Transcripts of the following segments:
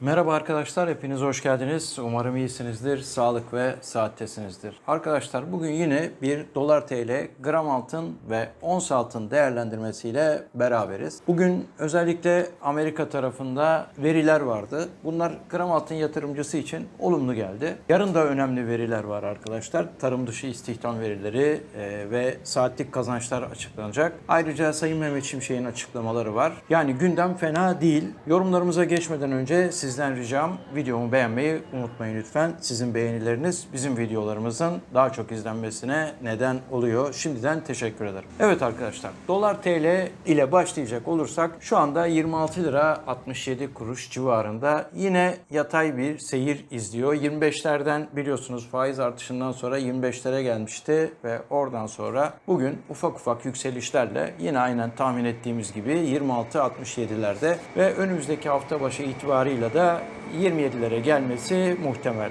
Merhaba arkadaşlar, hepiniz hoş geldiniz. Umarım iyisinizdir, sağlık ve saattesinizdir. Arkadaşlar bugün yine bir dolar TL, gram altın ve ons altın değerlendirmesiyle beraberiz. Bugün özellikle Amerika tarafında veriler vardı. Bunlar gram altın yatırımcısı için olumlu geldi. Yarın da önemli veriler var arkadaşlar. Tarım dışı istihdam verileri e, ve saatlik kazançlar açıklanacak. Ayrıca Sayın Mehmet Şimşek'in açıklamaları var. Yani gündem fena değil. Yorumlarımıza geçmeden önce sizden ricam videomu beğenmeyi unutmayın lütfen. Sizin beğenileriniz bizim videolarımızın daha çok izlenmesine neden oluyor. Şimdiden teşekkür ederim. Evet arkadaşlar dolar TL ile başlayacak olursak şu anda 26 lira 67 kuruş civarında yine yatay bir seyir izliyor. 25'lerden biliyorsunuz faiz artışından sonra 25'lere gelmişti ve oradan sonra bugün ufak ufak yükselişlerle yine aynen tahmin ettiğimiz gibi 26-67'lerde ve önümüzdeki hafta başı itibarıyla da 27'lere gelmesi muhtemel.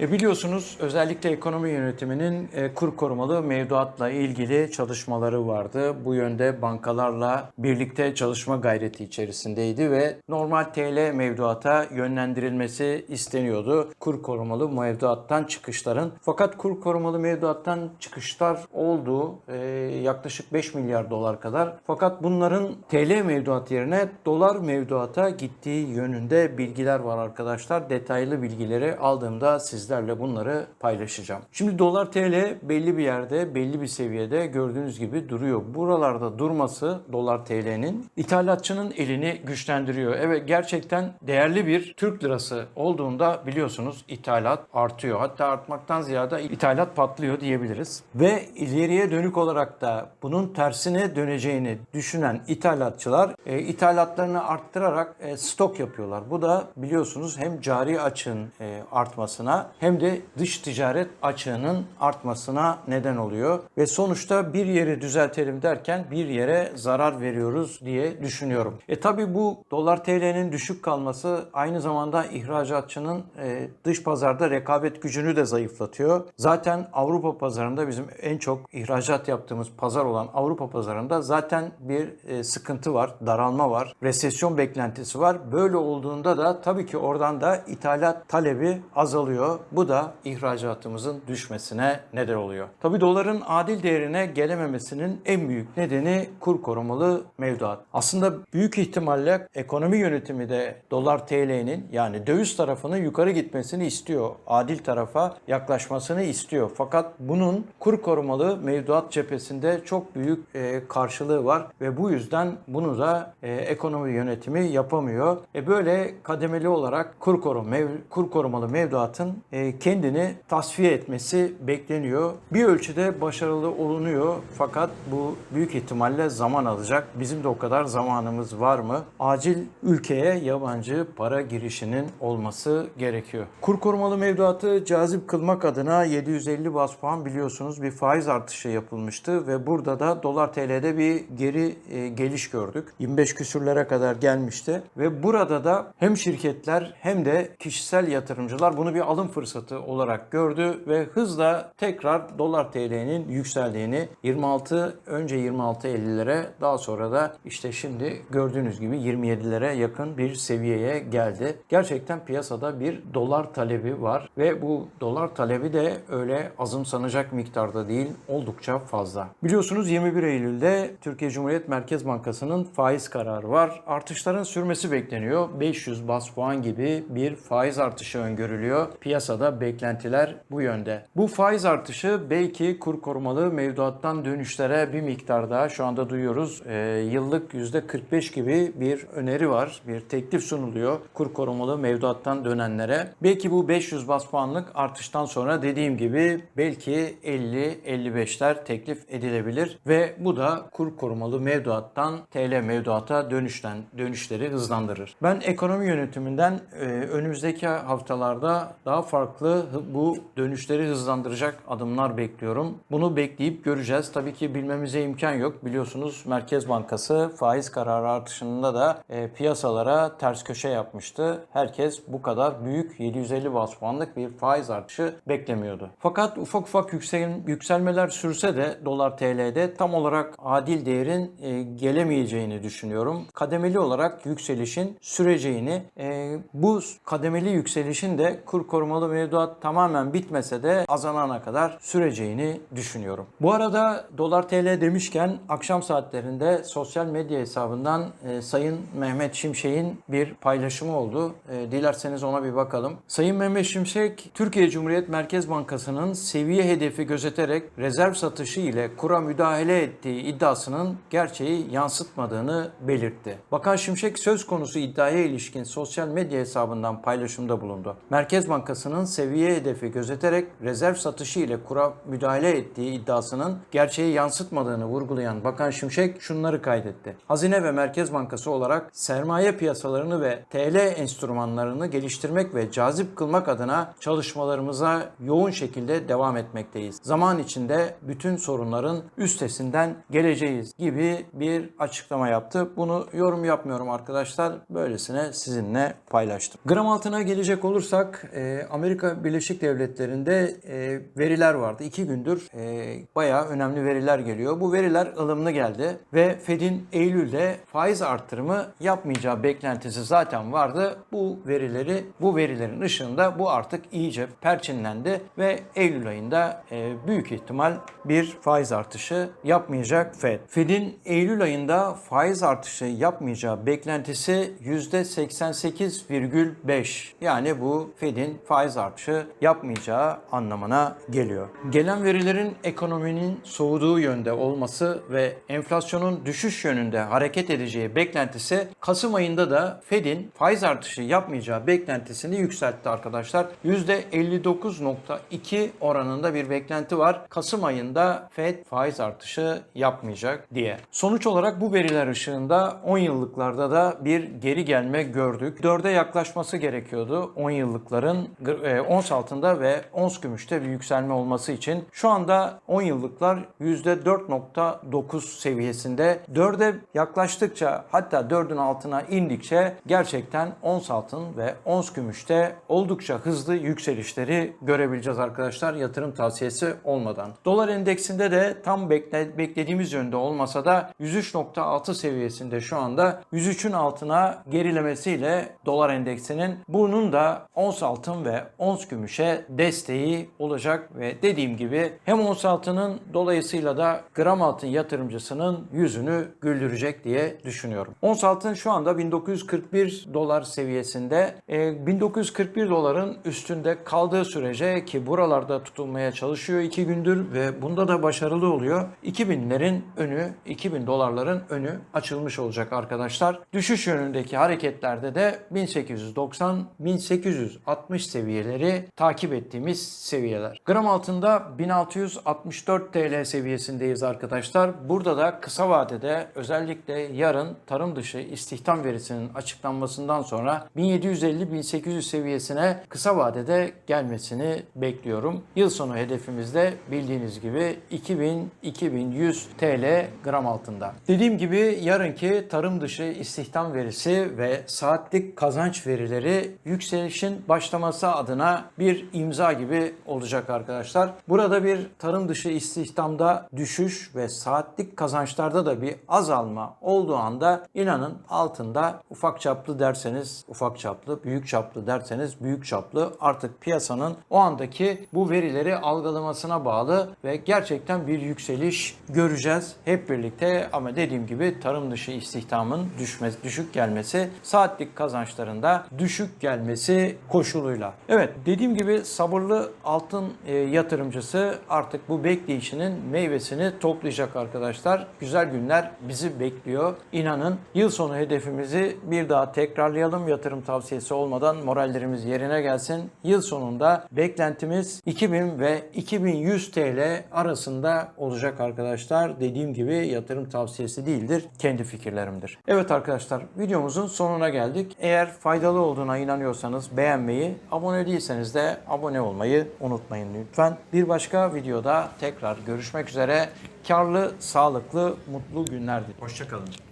E biliyorsunuz özellikle ekonomi yönetiminin e, kur korumalı mevduatla ilgili çalışmaları vardı. Bu yönde bankalarla birlikte çalışma gayreti içerisindeydi ve normal TL mevduata yönlendirilmesi isteniyordu. Kur korumalı mevduattan çıkışların. Fakat kur korumalı mevduattan çıkışlar oldu. E, yaklaşık 5 milyar dolar kadar. Fakat bunların TL mevduat yerine dolar mevduata gittiği yönünde bilgiler var arkadaşlar. Detaylı bilgileri aldığımda sizlerle bunları paylaşacağım. Şimdi dolar TL belli bir yerde, belli bir seviyede gördüğünüz gibi duruyor. Buralarda durması dolar TL'nin ithalatçının elini güçlendiriyor. Evet gerçekten değerli bir Türk lirası olduğunda biliyorsunuz ithalat artıyor. Hatta artmaktan ziyade ithalat patlıyor diyebiliriz. Ve ileriye dönük olarak da bunun tersine döneceğini düşünen ithalatçılar e, ithalatlarını arttırarak e, stok yapıyorlar. Bu da biliyorsunuz hem cari açığın e, artmasına hem de dış ticaret açığının artmasına neden oluyor. Ve sonuçta bir yeri düzeltelim derken bir yere zarar veriyoruz diye düşünüyorum. E tabi bu dolar TL'nin düşük kalması aynı zamanda ihracatçının e, dış pazarda rekabet gücünü de zayıflatıyor. Zaten Avrupa pazarında bizim en çok ihracat yaptığımız pazar olan Avrupa pazarında zaten bir e, sıkıntı var, daralma var, resesyon beklentisi var. Böyle olduğunda da tabii ki oradan da ithalat talebi azalıyor. Bu da ihracatımızın düşmesine neden oluyor. Tabii doların adil değerine gelememesinin en büyük nedeni kur korumalı mevduat. Aslında büyük ihtimalle ekonomi yönetimi de dolar TL'nin yani döviz tarafının yukarı gitmesini istiyor. Adil tarafa yaklaşmasını istiyor. Fakat bunun kur korumalı mevduat cephesinde çok büyük e, karşılığı var ve bu yüzden bunu da e, ekonomi yönetimi yapamıyor. E böyle kademeli olarak kur, korum, mev, kur korumalı mevduatın e, kendini tasfiye etmesi bekleniyor. Bir ölçüde başarılı olunuyor fakat bu büyük ihtimalle zaman alacak. Bizim de o kadar zamanımız var mı? Acil ülkeye yabancı para girişinin olması gerekiyor. Kur korumalı mevduatı cazip kılmak adına 750 bas puan biliyorsunuz bir faiz artışı yapılmıştı ve burada da dolar TL'de bir geri e, geliş gördük. 25 küsürlere kadar gelmişti ve burada da hem şirketler hem de kişisel yatırımcılar bunu bir alım fırsatı olarak gördü ve hızla tekrar dolar TL'nin yükseldiğini 26 önce 26.50'lere daha sonra da işte şimdi gördüğünüz gibi 27'lere yakın bir seviyeye geldi. Gerçekten piyasada bir dolar talebi var ve bu dolar talebi de öyle azımsanacak miktarda değil oldukça fazla. Biliyorsunuz 21 Eylül'de Türkiye Cumhuriyet Merkez Bankası'nın faiz kararı var. Artışların sürmesi bekleniyor. 500 bas puan gibi bir faiz artışı öngörülüyor. Piyasada beklentiler bu yönde. Bu faiz artışı belki kur korumalı mevduattan dönüşlere bir miktar daha şu anda duyuyoruz. Ee, yıllık %45 gibi bir öneri var. Bir teklif sunuluyor kur korumalı mevduattan dönenlere. Belki bu 500 bas puanlık artıştan sonra dediğim gibi belki 50-55'ler teklif edilebilir ve bu da kur korumalı mevduattan TL mevduata dönüşten dönüşleri hızlandırır. Ben ekonomi yönetiminden e, önümüzdeki haftalarda daha farklı farklı bu dönüşleri hızlandıracak adımlar bekliyorum. Bunu bekleyip göreceğiz. Tabii ki bilmemize imkan yok. Biliyorsunuz Merkez Bankası faiz kararı artışında da e, piyasalara ters köşe yapmıştı. Herkes bu kadar büyük 750 bas puanlık bir faiz artışı beklemiyordu. Fakat ufak ufak yüksel, yükselmeler sürse de dolar TL'de tam olarak adil değerin e, gelemeyeceğini düşünüyorum. Kademeli olarak yükselişin süreceğini, e, bu kademeli yükselişin de kur korumalı mevduat tamamen bitmese de azalana kadar süreceğini düşünüyorum. Bu arada dolar TL demişken akşam saatlerinde sosyal medya hesabından e, Sayın Mehmet Şimşek'in bir paylaşımı oldu. E, dilerseniz ona bir bakalım. Sayın Mehmet Şimşek, Türkiye Cumhuriyet Merkez Bankası'nın seviye hedefi gözeterek rezerv satışı ile kura müdahale ettiği iddiasının gerçeği yansıtmadığını belirtti. Bakan Şimşek söz konusu iddiaya ilişkin sosyal medya hesabından paylaşımda bulundu. Merkez Bankası'nın seviye hedefi gözeterek rezerv satışı ile kura müdahale ettiği iddiasının gerçeği yansıtmadığını vurgulayan Bakan Şimşek şunları kaydetti. Hazine ve Merkez Bankası olarak sermaye piyasalarını ve TL enstrümanlarını geliştirmek ve cazip kılmak adına çalışmalarımıza yoğun şekilde devam etmekteyiz. Zaman içinde bütün sorunların üstesinden geleceğiz gibi bir açıklama yaptı. Bunu yorum yapmıyorum arkadaşlar. Böylesine sizinle paylaştım. Gram altına gelecek olursak e, Amerika Birleşik Devletleri'nde e, veriler vardı. İki gündür e, bayağı önemli veriler geliyor. Bu veriler ılımlı geldi ve Fed'in Eylül'de faiz arttırımı yapmayacağı beklentisi zaten vardı. Bu verileri, bu verilerin ışığında bu artık iyice perçinlendi ve Eylül ayında e, büyük ihtimal bir faiz artışı yapmayacak Fed. Fed'in Eylül ayında faiz artışı yapmayacağı beklentisi %88,5. Yani bu Fed'in faiz artışı yapmayacağı anlamına geliyor. Gelen verilerin ekonominin soğuduğu yönde olması ve enflasyonun düşüş yönünde hareket edeceği beklentisi Kasım ayında da Fed'in faiz artışı yapmayacağı beklentisini yükseltti arkadaşlar. %59.2 oranında bir beklenti var. Kasım ayında Fed faiz artışı yapmayacak diye. Sonuç olarak bu veriler ışığında 10 yıllıklarda da bir geri gelme gördük. 4'e yaklaşması gerekiyordu 10 yıllıkların e, ons altında ve ons gümüşte bir yükselme olması için. Şu anda 10 yıllıklar %4.9 seviyesinde. 4'e yaklaştıkça hatta 4'ün altına indikçe gerçekten ons altın ve ons gümüşte oldukça hızlı yükselişleri görebileceğiz arkadaşlar yatırım tavsiyesi olmadan. Dolar endeksinde de tam bekle, beklediğimiz yönde olmasa da 103.6 seviyesinde şu anda 103'ün altına gerilemesiyle dolar endeksinin bunun da ons altın ve ons gümüşe desteği olacak ve dediğim gibi hem ons altının dolayısıyla da gram altın yatırımcısının yüzünü güldürecek diye düşünüyorum. Ons altın şu anda 1941 dolar seviyesinde. E, 1941 doların üstünde kaldığı sürece ki buralarda tutulmaya çalışıyor iki gündür ve bunda da başarılı oluyor. 2000'lerin önü, 2000 dolarların önü açılmış olacak arkadaşlar. Düşüş yönündeki hareketlerde de 1890-1860 seviyeleri takip ettiğimiz seviyeler. Gram altında 1664 TL seviyesindeyiz arkadaşlar. Burada da kısa vadede özellikle yarın tarım dışı istihdam verisinin açıklanmasından sonra 1750-1800 seviyesine kısa vadede gelmesini bekliyorum. Yıl sonu hedefimizde bildiğiniz gibi 2000-2100 TL gram altında. Dediğim gibi yarınki tarım dışı istihdam verisi ve saatlik kazanç verileri yükselişin başlaması adına bir imza gibi olacak arkadaşlar. Burada bir tarım dışı istihdamda düşüş ve saatlik kazançlarda da bir azalma olduğu anda inanın altında ufak çaplı derseniz ufak çaplı, büyük çaplı derseniz büyük çaplı artık piyasanın o andaki bu verileri algılamasına bağlı ve gerçekten bir yükseliş göreceğiz hep birlikte ama dediğim gibi tarım dışı istihdamın düşmesi, düşük gelmesi, saatlik kazançlarında düşük gelmesi koşuluyla. Evet dediğim gibi sabırlı altın e, yatırımcısı artık bu bekleyişinin meyvesini toplayacak arkadaşlar. Güzel günler bizi bekliyor. İnanın yıl sonu hedefimizi bir daha tekrarlayalım yatırım tavsiyesi olmadan morallerimiz yerine gelsin. Yıl sonunda beklentimiz 2000 ve 2100 TL arasında olacak arkadaşlar. Dediğim gibi yatırım tavsiyesi değildir. Kendi fikirlerimdir. Evet arkadaşlar videomuzun sonuna geldik. Eğer faydalı olduğuna inanıyorsanız beğenmeyi, abone değilseniz değilseniz de abone olmayı unutmayın lütfen. Bir başka videoda tekrar görüşmek üzere. Karlı, sağlıklı, mutlu günler dilerim. Hoşçakalın.